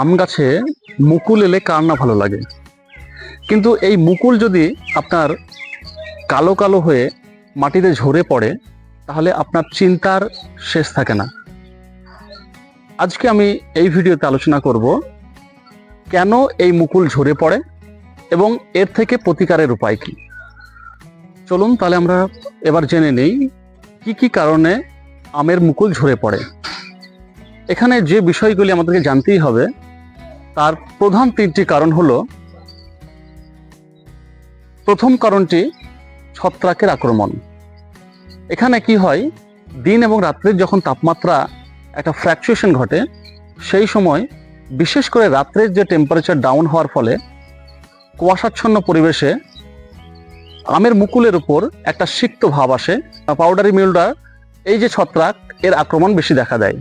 আম গাছে মুকুল এলে কার না ভালো লাগে? কিন্তু এই মুকুল যদি আপনার কালো কালো হয়ে মাটিতে ঝরে পড়ে, তাহলে আপনার চিন্তার শেষ থাকে না। আজকে আমি এই ভিডিওতে আলোচনা করব, কেন এই মুকুল ঝরে পড়ে এবং এর থেকে প্রতিকারের উপায় কি? চলুন তাহলে আমরা এবার জেনে নেই, কি কি কারণে আমের মুকুল ঝরে পড়ে। এখানে যে বিষয়গুলি আমাদেরকে জানতেই হবে তার প্রধান তিনটি কারণ হলো, প্রথম কারণটি ছত্রাকের আক্রমণ। এখানে কি হয়, দিন এবং রাত্রের যখন তাপমাত্রা একটা ফ্র্যাকচুয়েশন ঘটে, সেই সময় বিশেষ করে রাত্রের যে টেম্পারেচার ডাউন হওয়ার ফলে কুয়াশাচ্ছন্ন পরিবেশে আমের মুকুলের উপর একটা সিক্ত ভাব আসে পাউডারি মিউলডার এই যে ছত্রাক, এর আক্রমণ বেশি দেখা দেয়।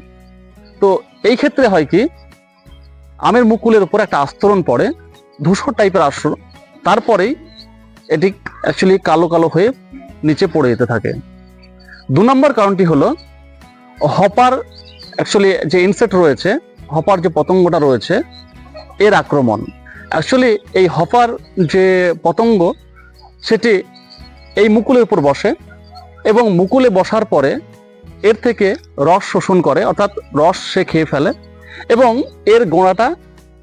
তো এই ক্ষেত্রে হয় কি আমের মুকুলের উপর একটা আস্তরণ পড়ে, ধূসর টাইপের আস্তরণ। তারপরেই এটি অ্যাকচুয়ালি কালো কালো হয়ে নিচে পড়ে যেতে থাকে। দু নম্বর কারণটি হলো, হপার অ্যাকচুয়ালি যে ইনসেক্ট রয়েছে, হপার যে পতঙ্গটা রয়েছে, এর আক্রমণ। অ্যাকচুয়ালি এই হপার যে পতঙ্গ, সেটি এই মুকুলের উপর বসে এবং মুকুলে বসার পরে এর থেকে রস শোষণ করে, অর্থাৎ রস সে খেয়ে ফেলে। এবং এর গোড়াটা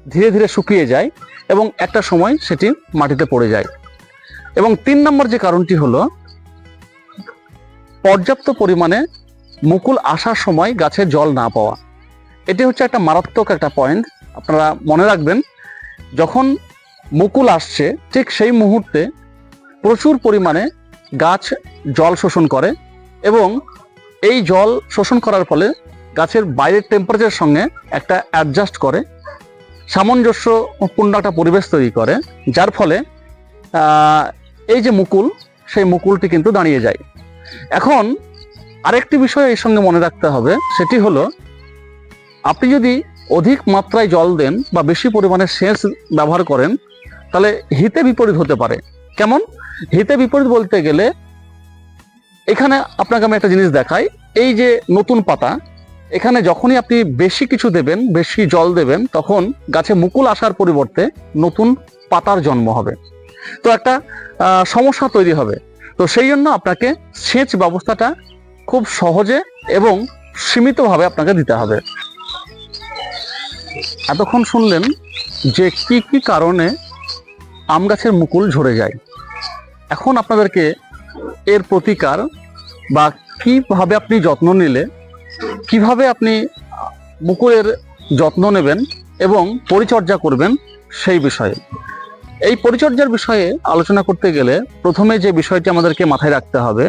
ধীরে ধীরে শুকিয়ে যায় এবং একটা সময় সেটি মাটিতে পড়ে যায়। এবং তিন নম্বর যে কারণটি হলো, পর্যাপ্ত পরিমাণে মুকুল আসার সময় গাছে জল না পাওয়া। এটি হচ্ছে একটা মারাত্মক একটা পয়েন্ট আপনারা মনে রাখবেন, যখন মুকুল আসছে, ঠিক সেই মুহূর্তে প্রচুর পরিমাণে গাছ জল শোষণ করে এবং এই জল শোষণ করার ফলে গাছের বাইরের টেম্পারেচারের সঙ্গে একটা অ্যাডজাস্ট করে সামঞ্জস্যপূর্ণ একটা পরিবেশ তৈরি করে, যার ফলে এই যে মুকুল, সেই মুকুলটি কিন্তু দাঁড়িয়ে যায়। এখন আরেকটি বিষয় এর সঙ্গে মনে রাখতে হবে, সেটি হলো, আপনি যদি অধিক মাত্রায় জল দেন বা বেশি পরিমাণে সেচ ব্যবহার করেন, তাহলে হিতে বিপরীত হতে পারে। কেমন? হিতে বিপরীত বলতে গেলে, এখানে আপনাকে আমি একটা জিনিস দেখাই, এই যে নতুন পাতা এখানে যখনই আপনি বেশি কিছু দেবেন, বেশি জল দেবেন, তখন গাছে মুকুল আসার পরিবর্তে নতুন পাতার জন্ম হবে। তো একটা সমস্যা তৈরি হবে। তো সেই জন্য আপনাকে সেচ ব্যবস্থাটা খুব সহজে এবং সীমিতভাবে আপনাকে দিতে হবে। এতক্ষণ শুনলেন যে কি কি কারণে আম গাছের মুকুল ঝরে যায়। এখন আপনাদেরকে এর প্রতিকার বা কীভাবে আপনি যত্ন নিলে কীভাবে আপনি মুকুলের যত্ন নেবেন এবং পরিচর্যা করবেন সেই বিষয়ে। এই পরিচর্যার বিষয়ে আলোচনা করতে গেলে প্রথমে যে বিষয়টি আমাদেরকে মাথায় রাখতে হবে,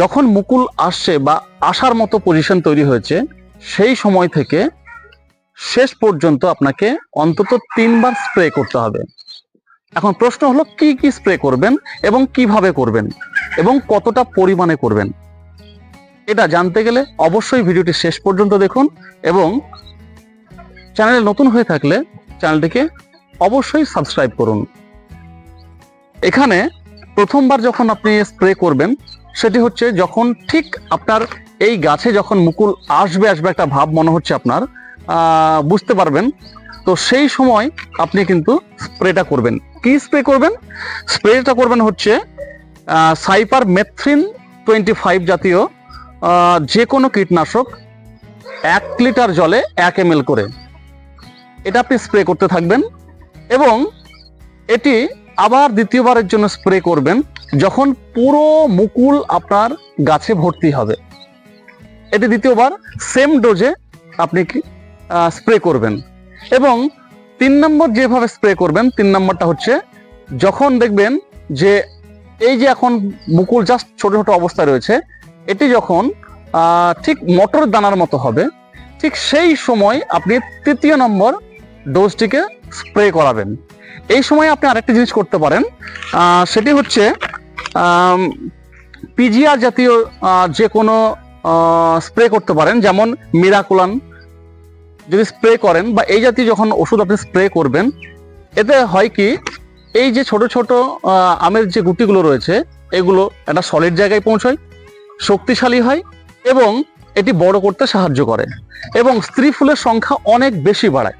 যখন মুকুল আসছে বা আসার মতো পজিশন তৈরি হয়েছে, সেই সময় থেকে শেষ পর্যন্ত আপনাকে অন্তত তিনবার স্প্রে করতে হবে। এখন প্রশ্ন হলো, কি কি স্প্রে করবেন এবং কীভাবে করবেন এবং কতটা পরিমাণে করবেন? এটা জানতে গেলে অবশ্যই ভিডিওটি শেষ পর্যন্ত দেখুন এবং চ্যানেলে নতুন হয়ে থাকলে চ্যানেলটিকে অবশ্যই সাবস্ক্রাইব করুন। এখানে প্রথমবার যখন আপনি স্প্রে করবেন, সেটি হচ্ছে যখন ঠিক আপনার এই গাছে যখন মুকুল আসবে আসবে একটা ভাব মনে হচ্ছে আপনার বুঝতে পারবেন। তো সেই সময় আপনি কিন্তু স্প্রেটা করবেন। কি স্প্রে করবেন? স্প্রেটা করবেন হচ্ছে সাইপার মেথ্রিন টোয়েন্টি ফাইভ জাতীয় যে কোনো কীটনাশক এক লিটার জলে এক এম করে। এটা আপনি স্প্রে করতে থাকবেন এবং এটি আবার দ্বিতীয়বারের জন্য স্প্রে করবেন যখন পুরো মুকুল আপনার গাছে ভর্তি হবে। এটি দ্বিতীয়বার সেম ডোজে আপনি কি স্প্রে করবেন। এবং তিন নম্বর যেভাবে স্প্রে করবেন, তিন নম্বরটা হচ্ছে যখন দেখবেন যে এই যে এখন মুকুল জাস্ট ছোট ছোট অবস্থায় রয়েছে এটি যখন ঠিক মটর দানার মতো হবে, ঠিক সেই সময় আপনি তৃতীয় নম্বর ডোজটিকে স্প্রে করাবেন। এই সময় আপনি আরেকটা জিনিস করতে পারেন সেটি হচ্ছে পিজিআর জাতীয় যে কোনো স্প্রে করতে পারেন, যেমন মিরাকুলান। যদি স্প্রে করেন বা এই জাতীয় যখন ওষুধ আপনি স্প্রে করবেন, এতে হয় কি, এই যে ছোট ছোট আমের যে গুটিগুলো রয়েছে, এগুলো একটা সলিড জায়গায় পৌঁছয় শক্তিশালী হয় এবং এটি বড় করতে সাহায্য করে। এবং স্ত্রী ফুলের সংখ্যা অনেক বেশি বাড়ায়।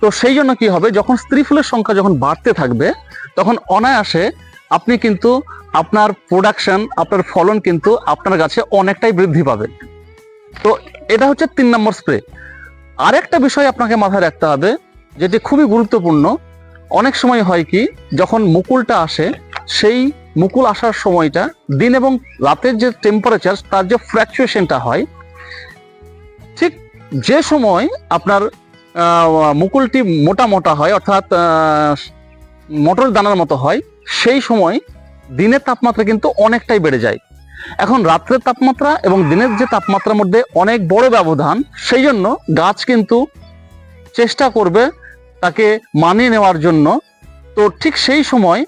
তো সেই জন্য কি হবে? যখন স্ত্রী ফুলের সংখ্যা যখন বাড়তে থাকবে, তখন অনায়াসে আপনি কিন্তু আপনার প্রোডাকশন আপনার ফলন কিন্তু আপনার গাছে অনেকটাই বৃদ্ধি পাবে। তো এটা হচ্ছে তিন নম্বর স্প্রে আরেকটা বিষয় আপনাকে মাথায় রাখতে হবে, যেটি খুবই গুরুত্বপূর্ণ। অনেক সময় হয় কি, যখন মুকুলটা আসে, সেই মুকুল আসার সময়টা, দিন এবং রাতের যে টেম্পারেচার তার যে ফ্ল্যাকচুয়েশনটা হয়, ঠিক যে সময় আপনার মুকুলটি মোটা মোটা হয়, অর্থাৎ মটর দানার মতো হয়, সেই সময় দিনের তাপমাত্রা কিন্তু অনেকটাই বেড়ে যায়। এখন রাত্রের তাপমাত্রা এবং দিনের যে তাপমাত্রার মধ্যে অনেক বড় ব্যবধান, সেই জন্য গাছ কিন্তু চেষ্টা করবে তাকে মানিয়ে নেওয়ার জন্য। তো ঠিক সেই সময়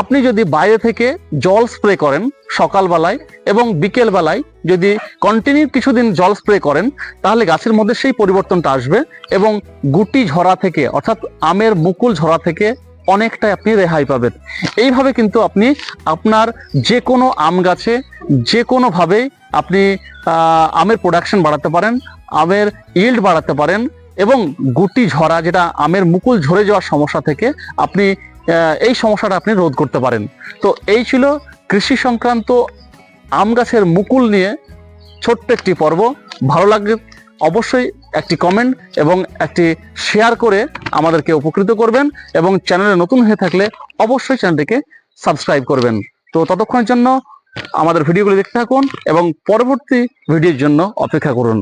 আপনি যদি বাইরে থেকে জল স্প্রে করেন সকালবেলায় এবং বিকেলবেলায় যদি কন্টিনিউ কিছুদিন জল স্প্রে করেন, তাহলে গাছের মধ্যে সেই পরিবর্তনটা আসবে এবং গুটি ঝরা থেকে, অর্থাৎ আমের মুকুল ঝরা থেকে অনেকটাই আপনি রেহাই পাবেন। এইভাবে কিন্তু আপনি আপনার যে কোনো আম গাছে যে কোনোভাবেই আপনি আমের প্রোডাকশন বাড়াতে পারেন, আমের ইল্ড বাড়াতে পারেন এবং গুটি ঝরা, যেটা আমের মুকুল ঝরে যাওয়ার সমস্যা থেকে আপনি এই সমস্যাটা আপনি রোধ করতে পারেন। তো এই ছিল কৃষি সংক্রান্ত আম গাছের মুকুল নিয়ে ছোট্ট একটি পর্ব। ভালো লাগলে অবশ্যই একটি কমেন্ট এবং একটি শেয়ার করে আমাদেরকে উপকৃত করবেন এবং চ্যানেলে নতুন হয়ে থাকলে অবশ্যই চ্যানেলটিকে সাবস্ক্রাইব করবেন। তো ততক্ষণের জন্য আমাদের ভিডিওগুলি দেখতে থাকুন এবং পরবর্তী ভিডিওর জন্য অপেক্ষা করুন।